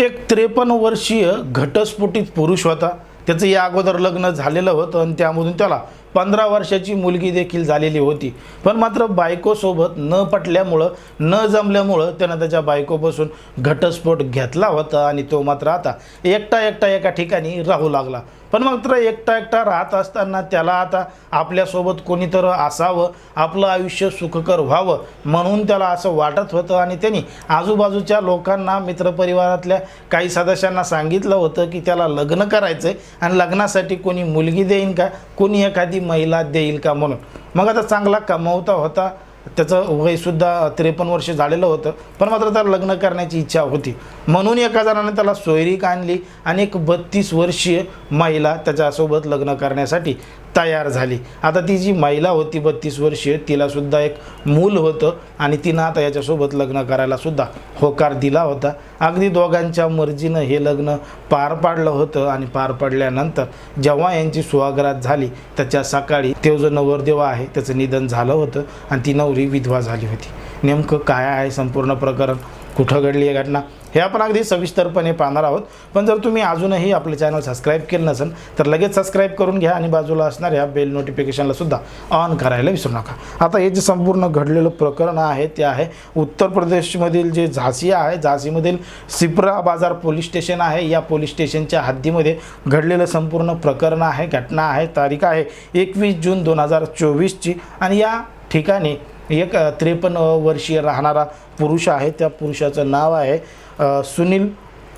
एक त्रेपन्न वर्षीय घटस्फोटित पुरुष होता. त्याचं या अगोदर लग्न झालेलं होतं आणि त्यामधून त्याला पंधरा वर्षाची मुलगी देखील झालेली होती. पण मात्र बायकोसोबत न पटल्यामुळं न जमल्यामुळं त्यानं त्याच्या बायकोपासून घटस्फोट घेतला होता आणि तो मात्र आता एकटा एकटा एका ठिकाणी राहू लागला. पण मात्र एकटा एकटा राहत असताना त्याला आता आपल्यासोबत कोणीतर असावं आपलं आयुष्य सुखकर व्हावं म्हणून त्याला असं वाटत होतं. आणि त्यांनी आजूबाजूच्या लोकांना मित्रपरिवारातल्या काही सदस्यांना सांगितलं होतं की त्याला लग्न करायचं आहे आणि लग्नासाठी कोणी मुलगी देईन का? कोणी एखादी महिला देईल का? म्हणून. मग आता चांगला कमवता होता. त्याचं वयसुद्धा त्रेपन्न वर्ष झालेलं होतं. पण मात्र त्याला लग्न करण्याची इच्छा होती. म्हणून एका जणाने त्याला सोयरीक आणली आणि एक बत्तीस वर्षीय महिला त्याच्यासोबत लग्न करण्यासाठी तयार झाली. आता ती जी महिला होती बत्तीस वर्षीय तिलासुद्धा एक मूल होतं आणि तिनं आता याच्यासोबत लग्न करायला सुद्धा होकार दिला होता. अगदी दोघांच्या मर्जीनं हे लग्न पार पाडलं होतं आणि पार पडल्यानंतर जेव्हा यांची सुहागरात झाली त्याच्या सकाळी तो जो नवरदेव आहे त्याचं निधन झालं होतं आणि ती नवरी विधवा झाली होती. नेमकं काय आहे संपूर्ण प्रकरण? कुठं घडली आहे घटना हे आपण अगदी सविस्तरपणे पाहणार आहोत. पण जर तुम्ही अजूनही आपले चॅनल सबस्क्राईब केलं नसेल तर लगेच सबस्क्राईब करून घ्या आणि बाजूला असणाऱ्या बेल नोटिफिकेशनला सुद्धा ऑन करायला विसरू नका. आता हे जे संपूर्ण घडलेलं प्रकरण आहे ते आहे उत्तर प्रदेशमधील जे झासी आहे झासीमधील सिप्रा बाजार पोलीस स्टेशन आहे. या पोलीस स्टेशनच्या हद्दीमध्ये घडलेलं संपूर्ण प्रकरण आहे घटना आहे तारीख आहे एकवीस जून दोन हजार चोवीसची. आणि या ठिकाणी एक त्रेपन्न वर्षीय राहणारा पुरुष आहे. त्या पुरुषाचं नाव आहे सुनील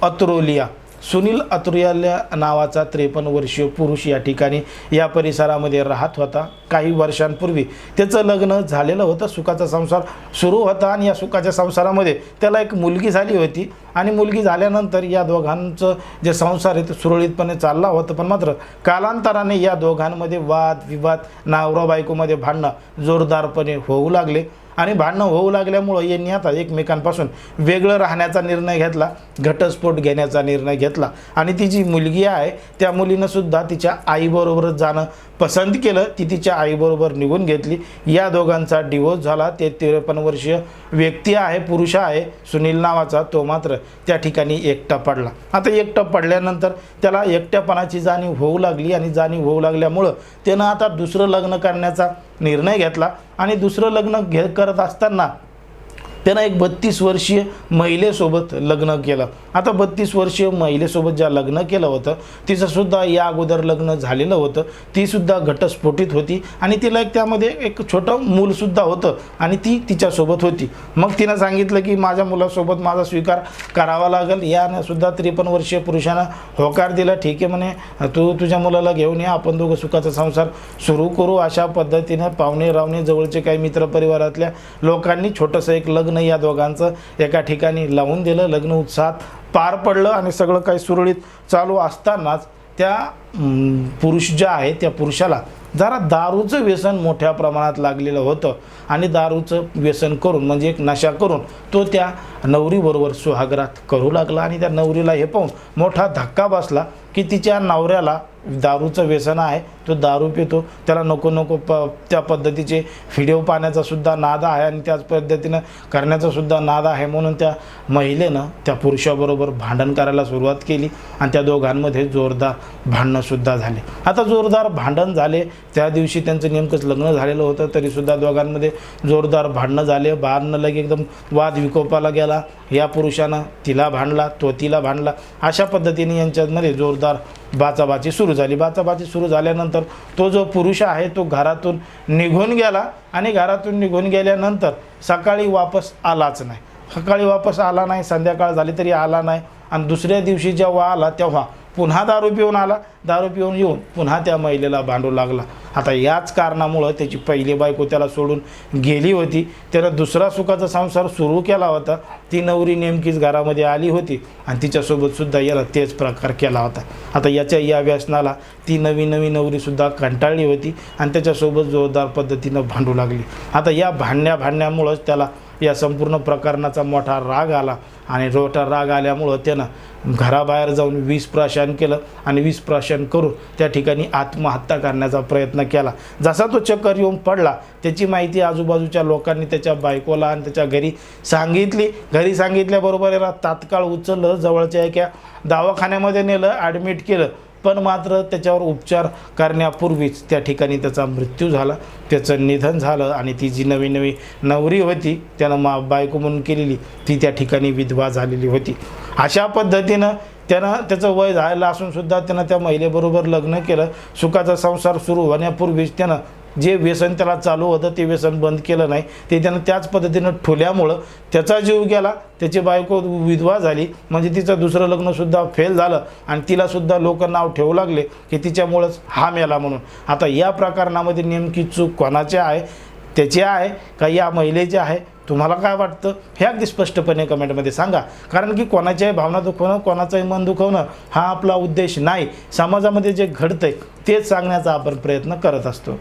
अत्रोलिया. सुनील अत्रोलिया नावाचा त्रेपन्न वर्षीय पुरुष या ठिकाणी या परिसरामध्ये राहत होता. काही वर्षांपूर्वी त्याचं लग्न झालेलं होतं. सुखाचा संसार सुरू होता आणि या सुखाच्या संसारामध्ये त्याला एक मुलगी झाली होती. आणि मुलगी झाल्यानंतर या दोघांचं जे संसार आहे ते सुरळीतपणे चालला होता. पण मात्र कालांतराने या दोघांमध्ये वाद विवाद नावरा बायकोमध्ये भांडणं जोरदारपणे होऊ लागले. आणि भांडणं होऊ लागल्यामुळं यांनी आता एकमेकांपासून वेगळं राहण्याचा निर्णय घेतला घटस्फोट घेण्याचा निर्णय घेतला. आणि ती जी मुलगी आहे त्या मुलीनं सुद्धा तिच्या आईबरोबरच जाणं पसंत केलं. ती तिच्या आईबरोबर निघून घेतली. या दोघांचा डिवोर्स झाला. ते त्रेपन्न वर्षीय व्यक्ती आहे पुरुष आहे. सुनील नावाचा तो मात्र त्या ठिकाणी एकटा पडला. आता एकटा पडल्यानंतर त्याला एकट्यापणाची जाणीव होऊ लागली आणि जाणीव होऊ लागल्यामुळं त्यानं आता दुसरं लग्न करण्याचा निर्णय घेतला आणि दुसरं लग्न घे करत असताना त्यानं एक बत्तीस वर्षीय महिलेसोबत लग्न केलं. आता बत्तीस वर्षीय महिलेसोबत ज्या लग्न केलं होतं तिचंसुद्धा या अगोदर लग्न झालेलं होतं. तीसुद्धा घटस्फोटित होती आणि तिला एक त्यामध्ये एक छोटं मूलसुद्धा होतं आणि ती तिच्यासोबत होती. मग तिनं सांगितलं की माझ्या मुलासोबत माझा स्वीकार करावा लागेल. यानं सुद्धा त्रेपन्न वर्षीय पुरुषानं होकार दिला. ठीक आहे म्हणे तू तुझ्या मुलाला घेऊन ये आपण दोघं सुखाचा संसार सुरू करू. अशा पद्धतीनं पाहुणे रावणे जवळचे काही मित्रपरिवारातल्या लोकांनी छोटंसं एक लग्न लग्न या दोघांचं. एका ठिकाणी लावून दिलं लग्न उत्साहात पार पडलं आणि सगळं काही सुरळीत चालू असतानाच त्या पुरुष ज्या आहेत त्या पुरुषाला जरा दारूचं व्यसन मोठ्या प्रमाणात लागलेलं होतं. आणि दारूचं व्यसन करून म्हणजे एक नशा करून तो त्या नवरीबरोबर सुहागरात करू लागला. आणि त्या नवरीला हे पाहून मोठा धक्का बसला की तिच्या नवऱ्याला दारूचं व्यसन आहे तो दारू पितो. त्याला नको नको प त्या पद्धतीचे व्हिडिओ पाहण्याचासुद्धा नाद आहे आणि त्याच पद्धतीनं करण्याचासुद्धा नाद आहे म्हणून त्या महिलेनं त्या पुरुषाबरोबर भांडण करायला सुरुवात केली आणि त्या दोघांमध्ये जोरदार भांडणंसुद्धा झाले. आता जोरदार भांडण झाले त्या दिवशी त्यांचं नेमकंच लग्न झालेलं होतं तरीसुद्धा दोघांमध्ये जोरदार भांडणं झाले. भांडणं लगे एकदम वाद विकोपाला गेला. या पुरुषानं तिला भांडला तो तिला भांडला. अशा पद्धतीने यांच्यामध्ये जोरदार बाचाबाची सुरू झाली. बाचाबाची सुरू झाल्यानंतर तो जो पुरुष आहे तो घरातून निघून गेला आणि घरातून निघून गेल्यानंतर सकाळी वापस आलाच नाही. सकाळी वापस आला नाही संध्याकाळ झाली तरी आला नाही आणि दुसऱ्या दिवशी जेव्हा आला तेव्हा पुन्हा दारू पिऊन आला. दारू पिऊन येऊन पुन्हा त्या महिलेला भांडू लागला. आता याच कारणामुळं त्याची पहिली बायको त्याला सोडून गेली होती. त्यानं दुसरा सुखाचा संसार सुरू केला होता. ती नवरी नेमकीच घरामध्ये आली होती आणि तिच्यासोबतसुद्धा याला तेच प्रकार केला होता. आता याच्या या व्यसनाला ती नवी नवी नवरीसुद्धा कंटाळली होती आणि त्याच्यासोबत जोरदार पद्धतीनं भांडू लागली. आता या भांडण्या भांडण्यामुळंच त्याला या संपूर्ण प्रकरणाचा मोठा राग आला. आणि रोटा राग आल्यामुळं त्यानं घराबाहेर जाऊन विष प्राशन केलं आणि विष प्राशन करून त्या ठिकाणी आत्महत्या करण्याचा प्रयत्न केला. जसा तो चक्कर येऊन पडला त्याची माहिती आजूबाजूच्या लोकांनी त्याच्या बायकोला आणि त्याच्या घरी सांगितली. घरी सांगितल्याबरोबर याला तात्काळ उचललं जवळच्या एका दवाखान्यामध्ये नेलं ॲडमिट केलं. पण मात्र त्याच्यावर उपचार करण्यापूर्वीच त्या ठिकाणी त्याचा मृत्यू झाला. त्याचं निधन झालं आणि ती जी नवी नवी नवरी होती त्यानं मा बायको म्हणून केलेली ती त्या ठिकाणी विधवा झालेली होती. अशा पद्धतीनं त्यानं त्याचं वय झालेलं असूनसुद्धा त्यानं त्या महिलेबरोबर लग्न केलं. सुखाचा संसार सुरू होण्यापूर्वीच त्यानं जे व्यसन त्याला चालू होतं ते व्यसन बंद केलं नाही. ते त्यानं त्याच पद्धतीनं ठोल्यामुळं त्याचा जीव गेला त्याची बायको विधवा झाली म्हणजे तिचं दुसरं लग्नसुद्धा फेल झालं आणि तिलासुद्धा लोक नाव ठेवू लागले की तिच्यामुळंच हा मेला म्हणून. आता या प्रकरणामध्ये नेमकी चूक कोणाची आहे? त्याची आहे का या महिलेची आहे? तुम्हाला काय वाटतं? हे अगदी स्पष्टपणे कमेंटमध्ये सांगा. कारण की कोणाच्याही भावना दुखवणं कोणाचंही मन दुखवणं हा आपला उद्देश नाही. समाजामध्ये जे घडतंय तेच सांगण्याचा आपण प्रयत्न करत असतो.